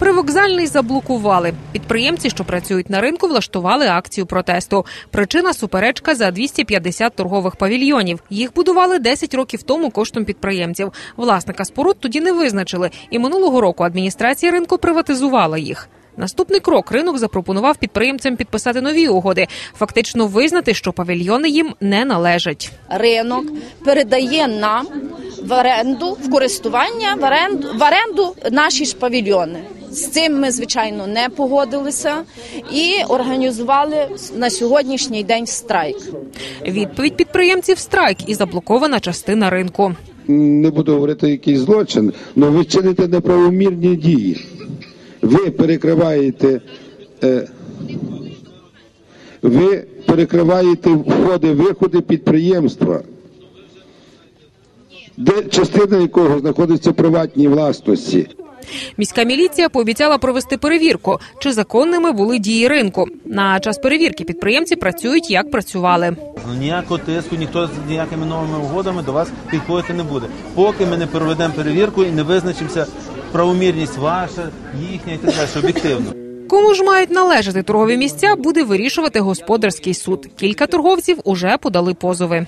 Привокзальний заблокували. Підприємці, що працюють на ринку, влаштували акцію протесту. Причина суперечка за 250 торгових павільйонів. Їх будували 10 років тому коштом підприємців. Власника споруд тоді не визначили, і минулого року адміністрація ринку приватизувала їх. Наступний крок ринок запропонував підприємцям підписати нові угоди, фактично визнати, що павільйони їм не належать. ринок передає нам в оренду в користування в оренду в оренду наші ж павільйони. З цим ми звичайно не погодилися і організували на сьогоднішній день страйк. Відповідь підприємців страйк і заблокована частина ринку. не буду говорити якийсь злочин, але ви чините неправомірні дії. Ви перекриваєте, е, ви перекриваєте входи, виходи підприємства, де частина якого знаходиться в приватній власності. Міська міліція пообіцяла провести перевірку, чи законними були дії ринку. На час перевірки підприємці працюють як працювали. Ну, Ніякого тиску, ніхто з ніякими новими угодами до вас підходити не буде. Поки ми не проведемо перевірку і не визначимося правомірність ваша, їхня і так далі, об'єктивно. Кому ж мають належати торгові місця, буде вирішувати господарський суд. Кілька торговців уже подали позови.